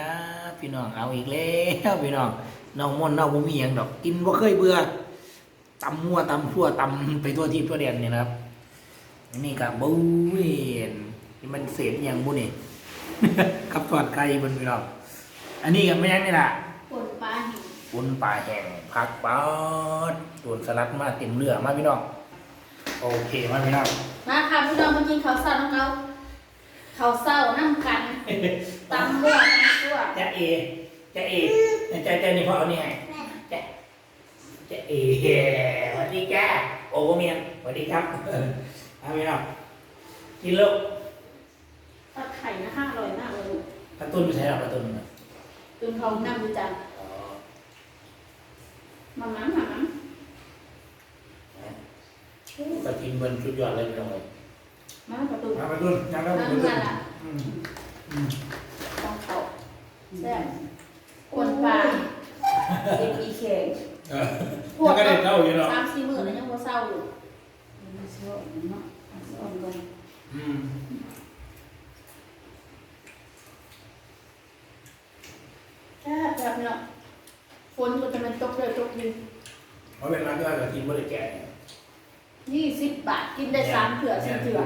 ครับพี่น้องเอาอีกแล้วพี่น้องน้องม่อนน้องบ่มีหยังดอก กินบ่เคยเบื่อตำมั่วตำทั่วตำไปทั่วทิพย์ทั่วแดนเนี่ยนะครับ นี่ก็บูเวนนี่มันเศษอหยังบุนี่กับทอดไก่บนพี่น้องอันนี้ก็ไม่ยังนี่ล่ะปนปลาหิวปุนปลาแห้งผักปอดโดนสลัดมาเต็มเรือมาพี่น้องโอเคมาพี่น้องมาค่ะพี่น้องมากินข้าวเศร้าน้องเรา ข้าวเศร้าน้ำกันตำมั่วตำซั่วจะเอจะเอจะจะนี่พ่อเอานี่ให้จะจะเอสวัสดีจ้าโอ้เมียนสวัสดีครับเออเอาพี่น้องกินลูกทอดไข่นะคะอร่อยมากเลยลูกกระตุ้นไม่ใช่หรอกกระตุ้นน่ะตุนเขาน้ำดูจังอ๋อมามั้งมามั้งกระทิมเบิร์นสุดยอดเลยพี่น้องเลย มาประตูมากระตุ้นยังน้ำกระเงิตุ้นนอะอืมอืมต้องเขาแซ่บปนปลาเอ็นอีเคเออยังก็เด็ดเท่าอยู่เนาะสามสี่หมื่นแล้วยังว่าเศร้าอยู่มันชอบเนาะชอบกันอืมแซ่บแบบเนาะฝนก็จะมันตกเลยตกดินเพราะเป็นร้านที่ว่ากระทิมบริแก่ยี่สิบบาทกินได้สามเถื่อสี่เถื่อ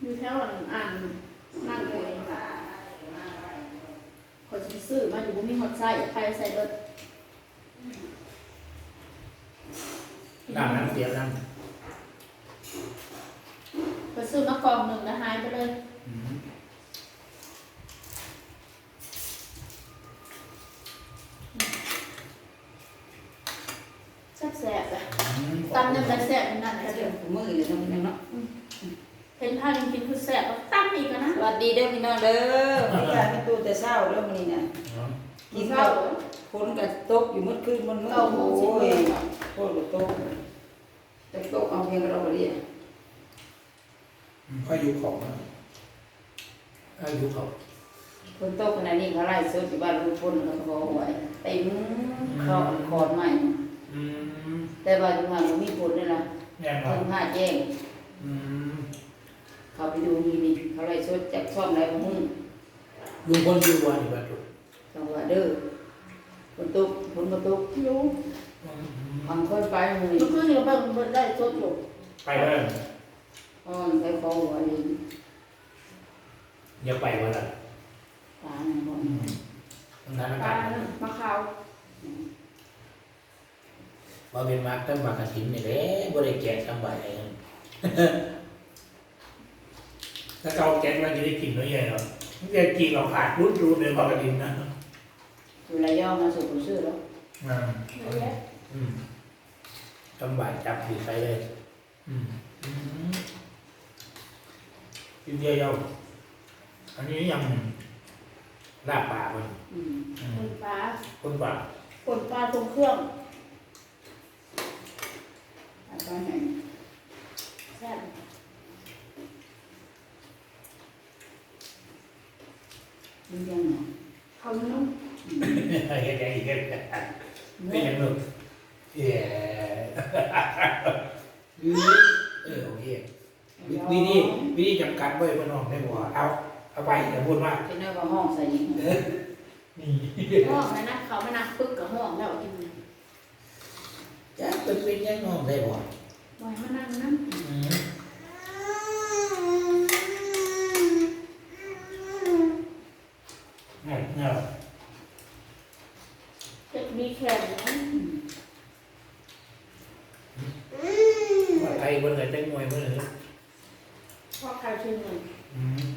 อยู่แถวอ่านนั่งเลยคนที่ ซื้อมาอยู่บ่มีหอดใส่ใครใส่รถน้ำน้ำเสียน้ไปซื้อมากองหนึ่งแล้วหายไปเลยำอืมแซ่บๆเลยอืมตำยังไงแซ่บนั่นถ้าก็เรื่เดี๋อยงวของมือเลยน้องพี่น้องเนาะ เห็นท่ายังกินคือแซ่บแล้วตั้มอีกอะนะสวัสดีเด้อพี่น้องเด้อพี่การเป็นตัวแต่เศร้าเด้อมื้อนี้น่ะอ๋อกินข้าวฝนก็ตกอยู่มื้อคืนมื้อมื้อเก้าโมงสิบโอ้โมยงฝนก็ตกแต่ตกเอาเพียงเราบ่ได้อืมค่อยยุบของนะค่อยยุบของฝนตกขนาดนี้เขาไล่สดอยู่บ้านลุงพลเขาก็บอกไว้เต็มเข้าอันคอนใหม่อืมแต่ว่าอยู่ห่างบ่มีฝนนี่ล่ะแน่นอเพิ่นงห้าแจ้งอืม เขาไปดูนี่นี่เขาไล่สดจากช่องไหนบ่ฮู้ลุงพลอยู่วันอยู่บ้านจุจังหวะเด้อฝนตกฝนบ่ตกรู้อืมบางคนไปมื้อเมื่นี้อคืนเราเบิ่งเบิ่งได้สดอยู่ไปเลยอ่อนไปฟองหัวนี่อย่าไปวันละตาเนี่ยบ่อืมสถานปกาลารณ์มะขาวว่าเป็นมากตั้งมากระถินนี่แหละบริแกะทำใบ เองถ้าเกาแกะมันจะได้กินน้อยใหญ่เนาะมันจะกินเราขาดรุดรุดเลยมากระถินนะอยู่ระยองมาสู่ผู้ซื้อแล้วอ่าเยอะแยะอืมทำใบจับดีใส่เลยอืมอืมกินเยอะๆอันนี้ยังลาบปลาคนอืมอืปมนปลาคนปลาปนปลาตรงเครื่องอาการแห้งแซ่บ มันยังเนาะเขานุ่มเฮ้ยยังอีกเฮ้ยเป็นยังไงเย้เออโอเควิธีวิธีจำกัดไว้พน้องได้บ่เอาเอาไปอย่าพูดมากเป็นเนื้อก็ห้องใส่ยิงนี่ห้องนะนะเขาไม่นักปึกกับห้องแล้วกินเนี่ยจะเป็นเป็นยังน้องได้บ่บอยมานั่งนั่ง อืมเนี่ยเนี่ย เจ็ดมีแขนนะ ว่าไทยเบิ่งเลยจังมวยเบิ่งเลย พ่อใครชื่อหนึ่งอืม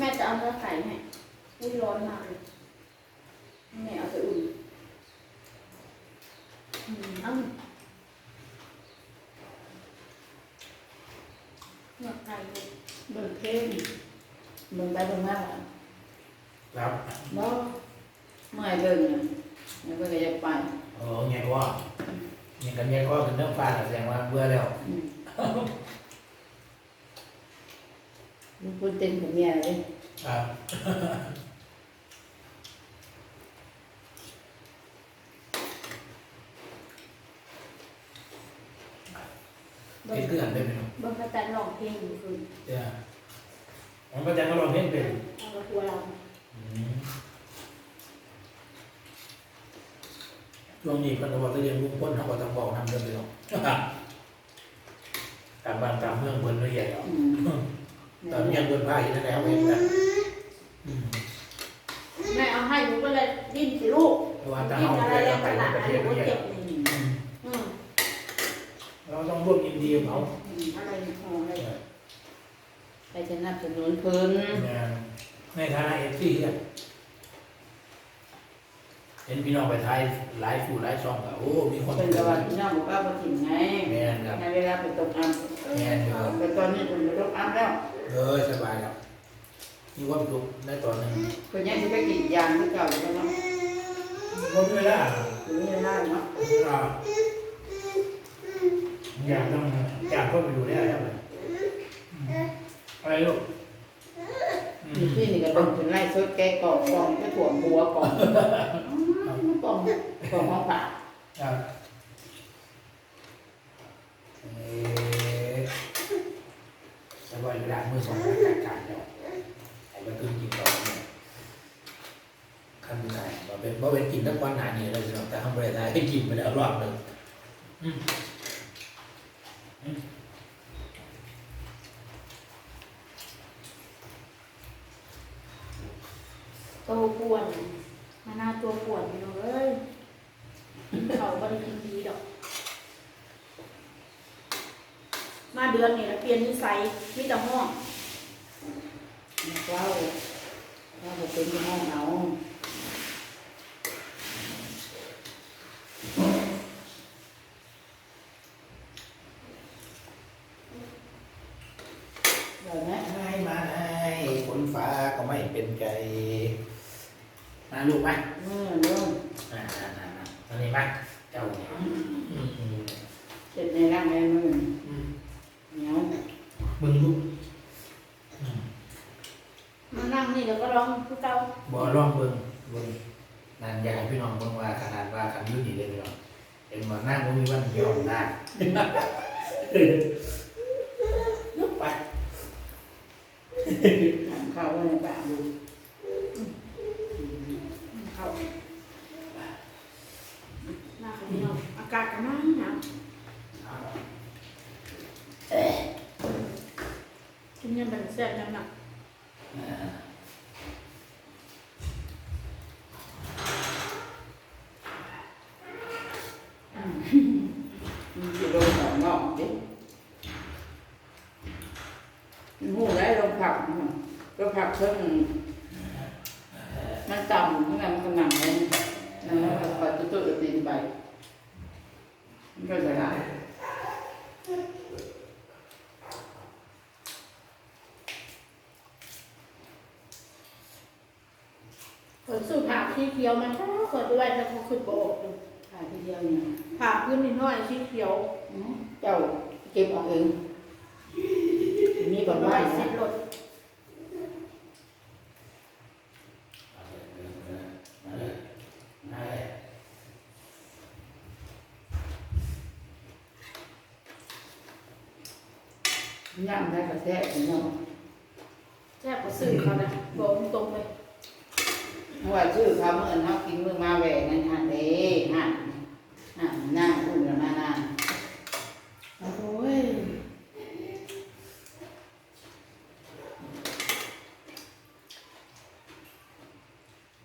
แม่จะเอาเนื้อไก่ให้อุ้ยร้อนมากเลยแม่เอาไปอุ่นอืมเอ้าเนื้อไก่เลยเบิ่งเพลงเบิ่งไปเบิ่งมาครับบ่เมื่อยเบิ่งน่ะแล้วก็จะไปโอ้ไงว่า ยังกันแยกข้อกันเรื่องฟ้าแสดงว่าเบื่อแล้วอืมมันพูดเต็มกับเมียเลยครับเบิ่เห็งนคือกันได้ไหมเนาะเบิ่งกระจันร้องเพลงอยู่คืนเดี๋ยวผมก็จะมาลองเล่นเป็นเอาละตัวเรา อืม ช่วงนี้เพิ่นก็บอกจะเรียนลุงพ้นเขาก็ต้องบอกนำเดินไปหรอกตามบ้านตามเมืองเพิ่นละเอียดหรอกอืมตอนนี้ยังเพิ่นพาอยู่นั่นแหละเห็นกันอืมแม่เอาให้หนูก็เลยดิ้นสิลูกเพราะว่าถ้าดิ้นเฮาอะไรไปแรงไปขนาดประนั้นเทหศนูก็นี้เจ็บนี่อืมอืมเราต้องร่วมยินดีกับเขาอะไรพออะไรไปสนับสนุนเพิ่น ในฐานะเอฟซีเนี่ย เห็นพี่น้องไปไทยหลายผู้หลายช่องก็โอ้ มีคนเป็นกว่าพี่น้องบอกว่าบ่ถิ่นไงแม่นครับในเวลาไปตกอัพแม่นอยู่ครับแต่ตอนนี้เพิ่นไปตกอัพแล้ว เออสบายครับมีความสุขในตอนนึงเพิ่นยังสิไปกินยางที่เก่าอยู่เนาะหมดเวลาถึงเวลาเนาะอ่าอยากต้องอยากเข้าไปดูได้แล้วเลยอะไรลูกอืมีมที่นี่ก็ต้องเป็นไล่สดแกกอกกองก็ถ่วงหัวกอง กองกองของฝากครับเอ๊ะสบายเวลาเมื่อสองการจัดการแล้วไอ้มันคือกินต่อเนี่ยขั้นไหนว่เป็นว่เป็นกินทั้งวันหนาเนี่ยเลยสิแต่ทำไปได้ให้กินไปแล้วรอบหนึ่งอืมอืมโตป่วน มาหน้าตัวป่วนพี่น้องเอ้ยเขาก็ได้กินดีดอก มาเดือนนี่แล้วเปลี่ยนนิสัยมีแต่ห้องว้าวว้าวเป็นที่ห้องเอาเดี๋ยวนะให้มาให้ฝนฟ้าก็ไม่เป็นใจมา ลูกไหมเมื่อเริ่มอ่าอ่าอ่าอ่าตอนนี้ไหมเจ้าเนี่ยอืมอืมอืมเจ็บในร่างในมืออืมเหนียวมึงลูกอืมมานั่งนี่เดี๋ยวก็ร้องคือเก่าบ่ร้องเบิ่งเบิ่งนานอยากให้พี่น้องเบิ่งว่าขนาดว่าคันอยุ่นี่เลยพี่น้องเห็นว่านั่งบ่มีวันยอมได้ลุกไปทำข้าวไว้ในบ้านดู เขาหน้าของพี่น้องอา กาศก็นั่งหนาวกินยังเป็นแซ่บยังหนักอ่ามันจะโดนหนองอกดิหูได้ลงผักมันลงผักเพิ่งมันต่ำทั้งนั้นมันก็หนังเลยนะแล้วก็ตุ้ตุ้ตีนไปมันก็จะได้ ผล สูตรผ่าที่เขียวมันก็เกิดด้วยแต่เขาขึ้นโบกอยู่ถ่ายทีเดียวเนี่ยผ่าพื้นนิดหน่อยที่เขียวอืมเจ้าเก็บเอาเองมีบ่ร้ได้อยสินะบรถมาเลยมาเลยย่ำได้กระแทกเนาะแซ่บกว่าสื่อเขานะบอกตรงๆเลยเพราะ ว่าชื่อเขาเมื่อเนาะกินมือมาแหวกนั่นฮะเด้ฮะฮะหน้าอุ่นแล้วมาหน้าโอ้ย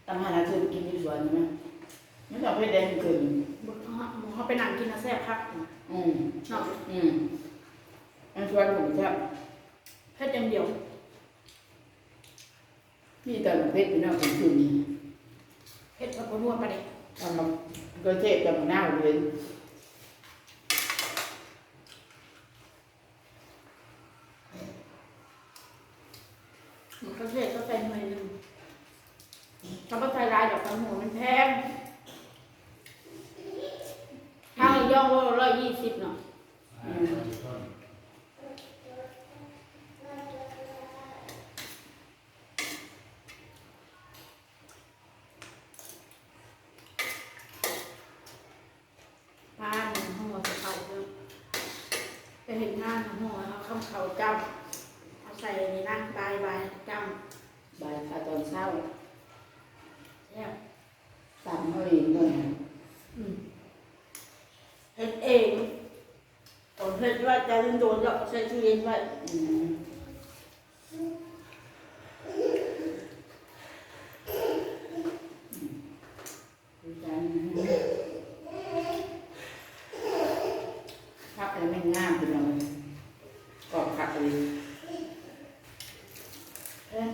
ตั้งหานาทีกินอยู่สวนใช่ไหมไม่ต้องไปแดงขึ้นบอกเขาเขาไปนั่งกินนะแซ่บพักอืมเนาะอืมอันชวนผมชอบแค่อย่างเดียว นี่ตอนเพชรเป็นน้าของคุณ เฮ็ดกับนวดมาเด็กทำมาก็เจ็บจำหน้าเลยมันก็เฮ็ดก็เป็นหน่อยหนึงเขาก็ใจร้ายดอกตังหัวมันแพงถ้าย่องว่าร้อยยี่สิบเนาะ อ่า เห็นงานหัวเขาคำเขาจำเอาใส่ในนั่งบายบายจ บ่ายค่ะตอนเช้าำเนี่ยตามเขาเองด้วยนะอืมเห็นเองผมเห็นว่าจะโดนหรอกใส่ตู้เย็นไว้อืมดูกันพักแล้วไม่ง่ามเป็นเรากอบผักเลย เอ้ย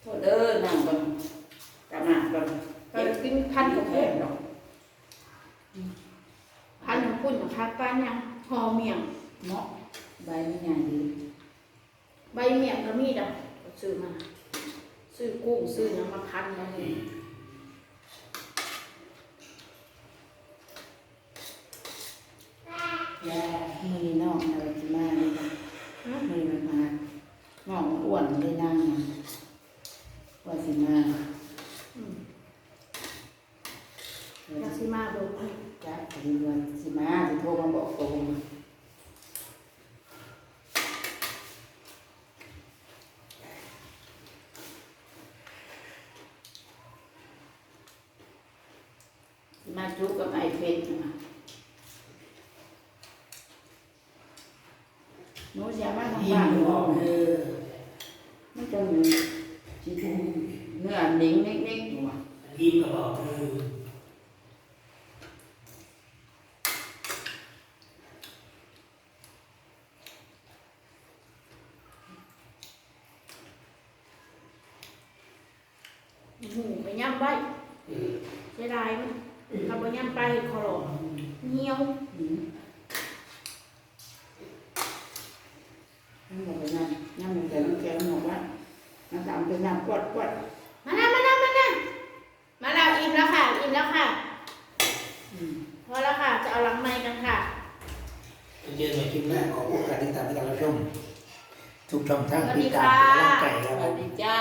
โทษเด้อนั่งก่อนกลับมาก่อนเก็บกินพันกับแพงดอก พันของคุณนะคะป้ายังหอเมียง เนาะใบไม่ใหญ่ดี ใบเมียงก็มีดอกซื้อมา ซื้อกุ้งซื้อน้ำมาพันแล้วนี่ยามือน้องอะไรสิมาเลยค่ะมือมันมาน้องอ้วนเลยนั่งนะว่าสิมาอืมอยากสิมาบอกให้จ้าพอดีว่าสิมาสิโทรมาบอกตรง สิมาจุกกับไอ้เพชรนะหนูจะมาทำยิ้บ้านมหนูบอกเอเอออไม่ต้องจีทูเนื้อหนิงเล็กๆอยู่อะยิ้มก็บอกเออ หมูไปย่ำใบเสียดายมั้ยถ้าไปย่ำไปขอร้องเหนียว อืมนั่นบอกไปนั่นนั่นมันแต่ลูกแกมันบอกว่าน้ำตาล เป็นน้ำกวดกวดมานะมานะมานะมาแล้วอิ่มแล้วค่ะ อิ่มแล้วค่ะอืมพอแล้วค่ะ จะเอาหลังไม้กันค่ะ เจอในคลิปแรกขอบคุณการติดตามและการรับชมทุกช่องทางสวัสติดีดตามค่ะกำลังใจคสรับผวัสม ดีจ้า